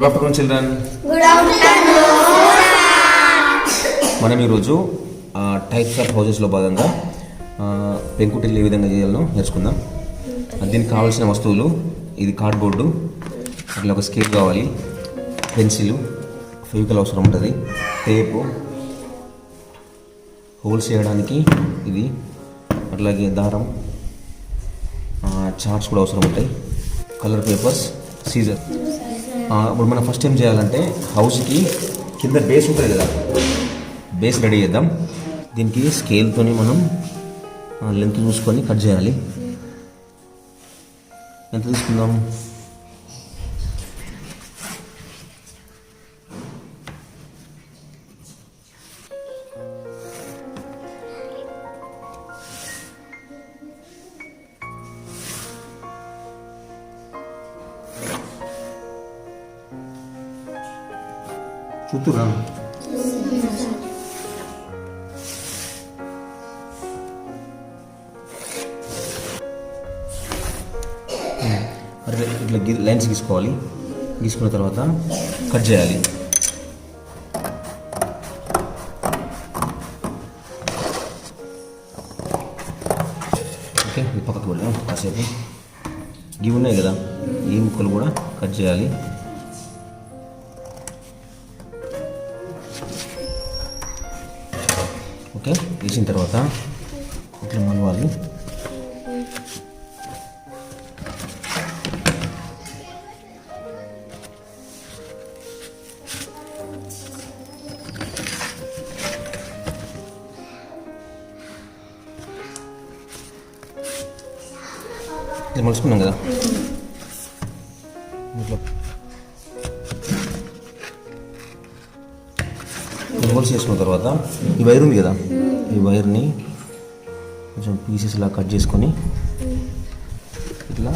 Good afternoon children మనం ఈరోజు types of హౌజెస్లో భాగంగా పెంకుటిల్లు ఏ విధంగా చేయాలో నేర్చుకుందాం. దీనికి కావాల్సిన వస్తువులు ఇది కార్డ్బోర్డు అట్లా ఒక స్కేల్ కావాలి. పెన్సిల్ ఫెవికల్ అవసరం ఉంటుంది. టేపు హోల్స్ చేయడానికి ఇది అట్లాగే దారం చార్ట్స్ కూడా అవసరం ఉంటాయి. కలర్ పేపర్స్ సీజర్ ఇప్పుడు మనం ఫస్ట్ ఏం చేయాలంటే హౌస్కి కింద బేస్ ఉంటుంది కదా. బేస్ రెడీ చేద్దాం. దీనికి స్కేల్తోని మనం లెంత్ చూసుకొని కట్ చేయాలి. ఎంత తీసుకుందాం? చూతురా ఇట్లా లైన్స్ గీసుకోవాలి. గీసుకున్న తర్వాత కట్ చేయాలి. ఓకే ఇది పక్కకు వెళ్ళాం కాసేపు. ఇవి ఉన్నాయి కదా ఈ ముక్కలు కూడా కట్ చేయాలి. ఓకే వేసిన తర్వాత ఇట్లా మలవాలి. ఇది మలుచుకున్నాం కదా? ఇది చేసుకున్న తర్వాత ఈ వైర్ ఉంది కదా ఈ వైర్ని కొంచెం పీసెస్ ఇలా కట్ చేసుకొని ఇట్లా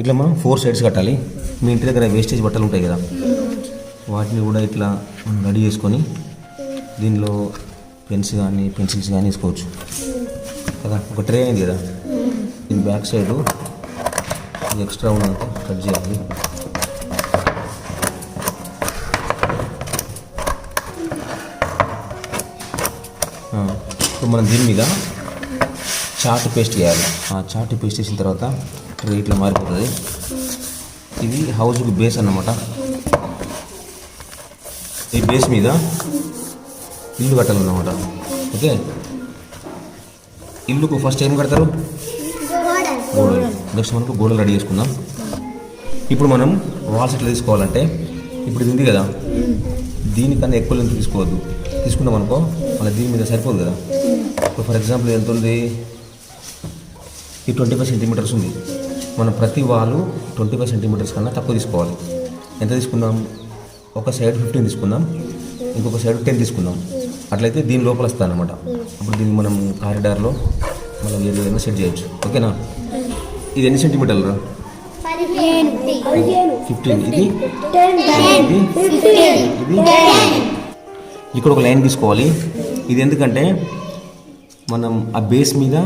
ఇట్లా మనం ఫోర్ సైడ్స్ కట్టాలి. మీ ఇంటి దగ్గర వేస్టేజ్ బట్టలు ఉంటాయి కదా వాటిని కూడా ఇట్లా మనం రెడీ చేసుకొని దీనిలో పెన్స్ కానీ పెన్సిల్స్ కానీ వేసుకోవచ్చు. కదా ఒక ట్రే అయింది కదా దీని బ్యాక్ సైడ్ ఎక్స్ట్రా ఉన్నదంతా కట్ చేయాలి. మనం దీని మీద చాట్ పేస్ట్ చేయాలి. ఆ చాట్ పేస్ట్ చేసిన తర్వాత ఇట్లా మారిపోతుంది. ఇది హౌస్కి బేస్ అన్నమాట. ఈ బేస్ మీద ఇల్లు కట్టాలన్నమాట. ఓకే? ఇల్లుకు ఫస్ట్ ఏం కడతారు? గోడలు. నెక్స్ట్ మనకు గోడలు రెడీ చేసుకుందాం. ఇప్పుడు మనం వాల్స్ ఎట్లా తీసుకోవాలంటే ఇప్పుడు ఇది ఉంది కదా. దీనికన్నా ఎక్కువ లెంత్ తీసుకోవద్దు. తీసుకున్నాం అనుకో. మళ్ళీ దీని మీద సరిపోదు కదా. ఫర్ ఎగ్జాంపుల్ ఎంత ఉంది ఈ ట్వంటీ ఫైవ్ సెంటీమీటర్స్ ఉంది. మనం ప్రతి వాలు ట్వంటీ ఫైవ్ సెంటీమీటర్స్ కన్నా తక్కువ తీసుకోవాలి. ఎంత తీసుకుందాం ఒక సైడ్ ఫిఫ్టీన్ తీసుకుందాం ఇంకొక సైడ్ టెన్ తీసుకుందాం అట్లయితే దీని లోపల వస్తుంది అనమాట అప్పుడు దీన్ని మనం కారిడార్లో మనం విధంగా సెట్ చేయొచ్చు? ఓకేనా ఇది ఎన్ని సెంటీమీటర్లు రా? ఫిఫ్టీన్ ఇది? ఇది ఇది? ఇక్కడ ఒక లైన్ తీసుకోవాలి. ఇది ఎందుకంటే మనం ఆ బేస్ మీద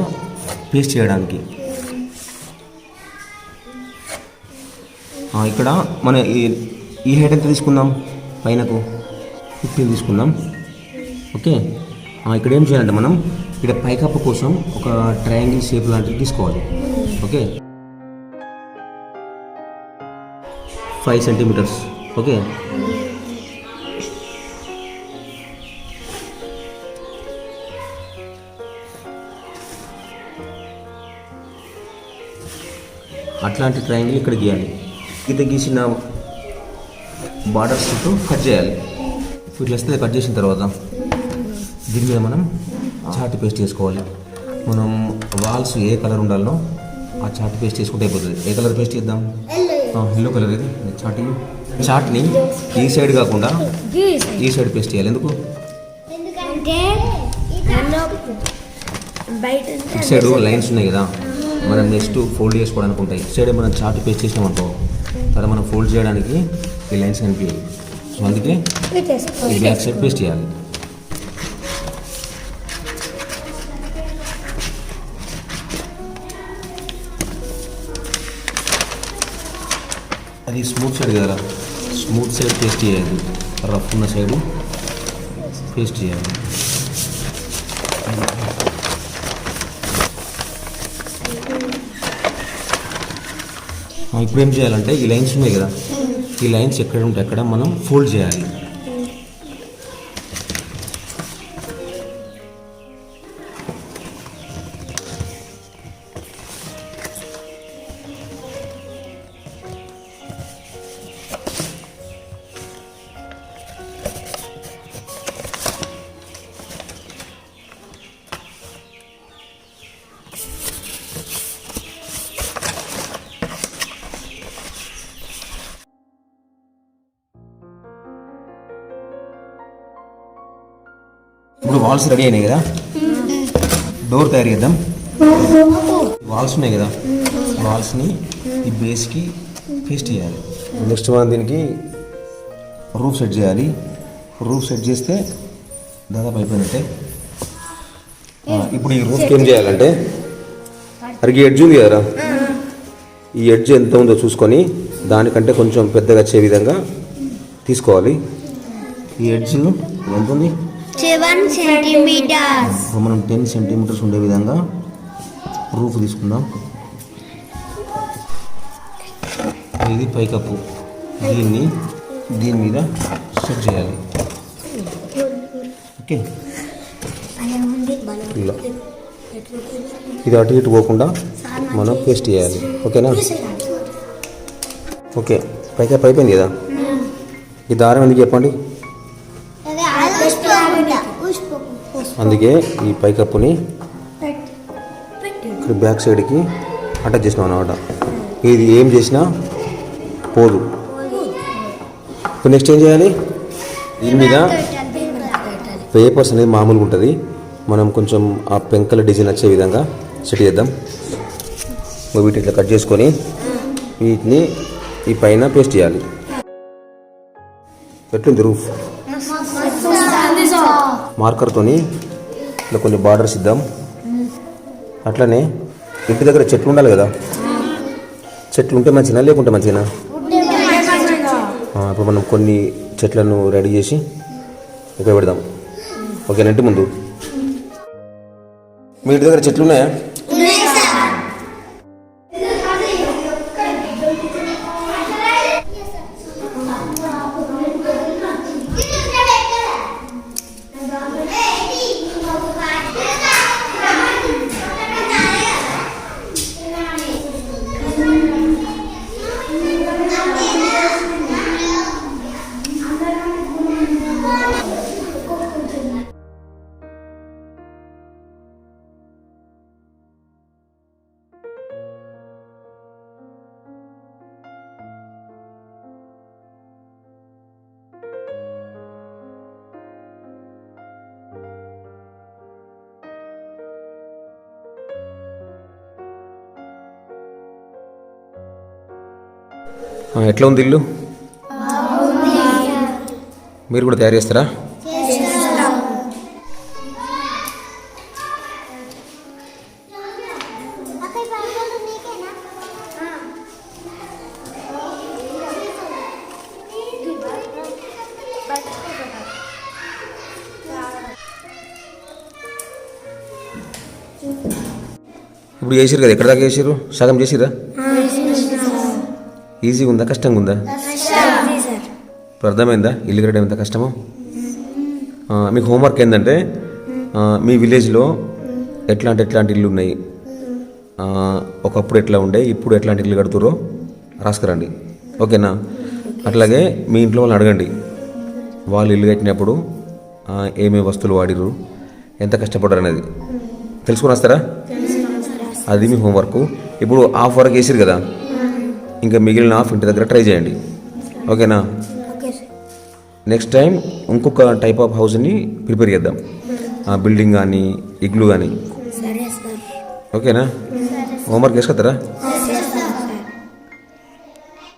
పేస్ట్ చేయడానికి. ఇక్కడ మన ఈ ఈ హైట్ ఎంత తీసుకుందాం? పైనకు ఫిఫ్టీన్ తీసుకుందాం. ఓకే ఇక్కడ ఏం చేయాలంటే మనం ఇక్కడ పైకప్పు కోసం ఒక ట్రయాంగిల్ షేప్ లాంటిది తీసుకోవాలి. ఓకే ఫైవ్ సెంటీమీటర్స్ ఓకే అట్లాంటి ట్రయాంగిల్ ఇక్కడ గీయాలి. గీత గీసిన బార్డర్స్ చుట్టూ కట్ చేయాలి. ఇట్లా వస్తే కట్ చేసిన తర్వాత దీని మీద మనం చాట్ పేస్ట్ చేసుకోవాలి. మనం వాల్స్ ఏ కలర్ ఉండాలో ఆ చాట్ పేస్ట్ చేసుకుంటే అయిపోతుంది. ఏ కలర్ పేస్ట్ చేద్దాం? ఎల్లో కలర్ ఇది. చాట్ చాట్ని ఈ సైడ్ కాకుండా ఈ సైడ్ పేస్ట్ చేయాలి. ఎందుకు? సైడ్ లైన్స్ ఉన్నాయి కదా. మనం నెక్స్ట్ ఫోల్డ్ చేసుకోవడానికి ఉంటాయి సైడ్ మనం చార్ట్ పేస్ట్ చేసినాం అనుకో. తర్వాత మనం ఫోల్డ్ చేయడానికి ఈ లైన్స్ కనిపించాయి సో అందుకే ఈ బ్యాక్ సైడ్ పేస్ట్ చేయాలి. అది స్మూత్ సైడ్ కదా. స్మూత్ సైడ్ పేస్ట్ చేయాలి. రఫ్ ఉన్న సైడు పేస్ట్ చేయాలి. ఇప్పుడు ఏం చేయాలంటే ఈ లైన్స్ ఉన్నాయి కదా. ఈ లైన్స్ ఎక్కడ ఉంటే అక్కడ మనం ఫోల్డ్ చేయాలి. ఇప్పుడు వాల్స్ రెడీ అయినాయి కదా? డోర్ తయారు చేద్దాం. వాల్స్ ఉన్నాయి కదా? వాల్స్ని ఈ బేస్కి పేస్ట్ చేయాలి. నెక్స్ట్ మనం దీనికి రూఫ్ సెట్ చేయాలి. రూఫ్ సెట్ చేస్తే దాదాపు అయిపోయినట్టే. ఇప్పుడు ఈ రూఫ్కి ఏం చేయాలంటే అరికి ఎడ్జ్ ఉంది కదరా? ఈ ఎడ్జ్ ఎంత ఉందో చూసుకొని దానికంటే కొంచెం పెద్దగా వచ్చే విధంగా తీసుకోవాలి. ఈ ఎడ్జ్ ఎంత ఉంది? సెవెన్ సెంటీమీటర్స్ మనం టెన్ సెంటీమీటర్స్ ఉండే విధంగా రూఫ్ తీసుకుందాం. ఇది పైకప్పు. దీన్ని దీని మీద సెట్ చేయాలి. ఓకే? ఇలా. ఇది అటు ఇటు పోకుండా మనం పేస్ట్ చేయాలి. ఓకేనా? ఓకే. పైకప్పు అయిపోయింది కదా? ఈ దారం ఎందుకు చెప్పండి? అందుకే ఈ పైకప్పుని ఇక్కడ బ్యాక్ సైడ్కి అటాచ్ చేసినాం అనమాట ఇది ఏం చేసినా పోదు. ఇప్పుడు నెక్స్ట్ ఏం చేయాలి? దీని మీద పేపర్స్ అనేది మామూలుగా ఉంటుంది. మనం కొంచెం ఆ పెంకల డిజైన్ వచ్చే విధంగా సెట్ చేద్దాం. వీటిని ఇట్లా కట్ చేసుకొని వీటిని ఈ పైన పేస్ట్ చేయాలి. ఎట్లుంది రూఫ్? మార్కర్తోని ఇట్లా కొన్ని బార్డర్స్ ఇద్దాం. అట్లనే ఇంటి దగ్గర చెట్లు ఉండాలి కదా. చెట్లు ఉంటే మంచినా లేకుంటే మంచినా? ఇప్పుడు మనం కొన్ని చెట్లను రెడీ చేసి ఇక్కడ పెడదాం. ఓకేనంటే ముందు? మీ ఇంటి దగ్గర చెట్లు ఉన్నాయా? ఎట్లా ఉంది ఇల్లు? మీరు కూడా తయారు చేస్తారా? ఇప్పుడు చేసిరు కదా ఎక్కడ దాకా చేసిరు సగం చేసిరా ఈజీగా ఉందా కష్టంగా ఉందా? ఇప్పుడు అర్థమైందా? ఇల్లు కట్టడం ఎంత కష్టమో? మీకు హోంవర్క్ ఏంటంటే మీ విలేజ్లో ఎట్లాంటి ఎట్లాంటి ఇల్లు ఉన్నాయి? ఒకప్పుడు ఎట్లా ఉండే ఇప్పుడు ఎట్లాంటి ఇల్లు కడుతురో రాసుకురండి. ఓకేనా? అట్లాగే మీ ఇంట్లో వాళ్ళని అడగండి. వాళ్ళు ఇల్లు కట్టినప్పుడు ఏమేమి వస్తువులు వాడిరు ఎంత కష్టపడ్డారు అనేది. తెలుసుకుని వస్తారా అది మీ హోంవర్క్ ఇప్పుడు హాఫ్ వరకు వేసిరు కదా? ఇంకా మిగిలిన హాఫ్ ఇంటి దగ్గర ట్రై చేయండి. ఓకేనా? నెక్స్ట్ టైం ఇంకొక టైప్ ఆఫ్ హౌస్ని ప్రిపేర్ చేద్దాం. ఆ బిల్డింగ్ కానీ ఇగ్లు కానీ. ఓకేనా? హోంవర్క్ వేసుకొస్తారా